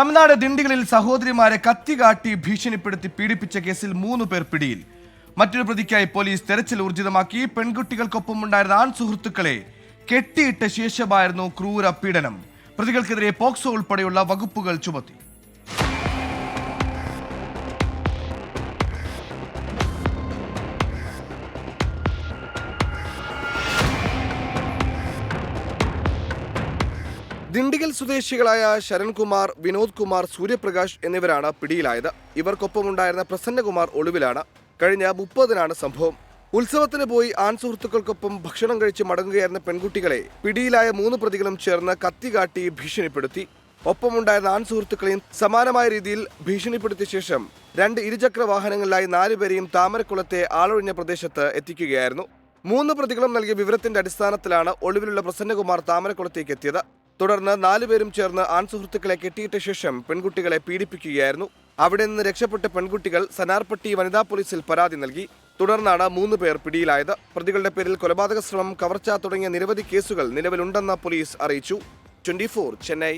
തമിഴ്നാട് ദിണ്ടികളിൽ സഹോദരിമാരെ കത്തി കാട്ടി ഭീഷണിപ്പെടുത്തി പീഡിപ്പിച്ച കേസിൽ മൂന്ന് പേർ പിടിയിൽ. മറ്റൊരു പ്രതിക്കായി പോലീസ് തെരച്ചിൽ ഊർജിതമാക്കി. പെൺകുട്ടികൾക്കൊപ്പം ഉണ്ടായിരുന്ന ആൺ സുഹൃത്തുക്കളെ കെട്ടിയിട്ട ശേഷമായിരുന്നു ക്രൂര പീഡനം. പ്രതികൾക്കെതിരെ പോക്സോ ഉൾപ്പെടെയുള്ള വകുപ്പുകൾ ചുമത്തി. ദിണ്ടിഗൽ സ്വദേശികളായ ശരൺകുമാർ വിനോദ് കുമാർ സൂര്യപ്രകാശ് എന്നിവരാണ് പിടിയിലായത്. ഇവർക്കൊപ്പമുണ്ടായിരുന്ന പ്രസന്നകുമാർ ഒളിവിലാണ്. കഴിഞ്ഞ മുപ്പതിനാണ് സംഭവം. ഉത്സവത്തിന് പോയി ആൺ സുഹൃത്തുക്കൾക്കൊപ്പം ഭക്ഷണം കഴിച്ച് മടങ്ങുകയായിരുന്ന പെൺകുട്ടികളെ പിടിയിലായ മൂന്ന് പ്രതികളും ചേർന്ന് കത്തികാട്ടി ഭീഷണിപ്പെടുത്തി. ഒപ്പമുണ്ടായിരുന്ന ആൺ സുഹൃത്തുക്കളെയും സമാനമായ രീതിയിൽ ഭീഷണിപ്പെടുത്തിയ ശേഷം രണ്ട് ഇരുചക്ര വാഹനങ്ങളിലായി നാലുപേരെയും താമരക്കുളത്തെ ആളൊഴിഞ്ഞ പ്രദേശത്ത് എത്തിക്കുകയായിരുന്നു. മൂന്ന് പ്രതികളും നൽകിയ വിവരത്തിന്റെ അടിസ്ഥാനത്തിലാണ് ഒളിവിലുള്ള പ്രസന്നകുമാർ താമരക്കുളത്തേക്ക് എത്തിയത്. തുടർന്ന് നാലുപേരും ചേർന്ന് ആൺ സുഹൃത്തുക്കളെ കെട്ടിയിട്ട ശേഷം പെൺകുട്ടികളെ പീഡിപ്പിക്കുകയായിരുന്നു. അവിടെ നിന്ന് രക്ഷപ്പെട്ട പെൺകുട്ടികൾ സനാർപട്ടി വനിതാ പോലീസിൽ പരാതി നൽകി. തുടർന്നാണ് മൂന്ന് പേർ പിടിയിലായത്. പ്രതികളുടെ പേരിൽ കൊലപാതക ശ്രമം കവർച്ച തുടങ്ങിയ നിരവധി കേസുകൾ നിലവിലുണ്ടെന്ന് പോലീസ് അറിയിച്ചു. ട്വന്റി ചെന്നൈ.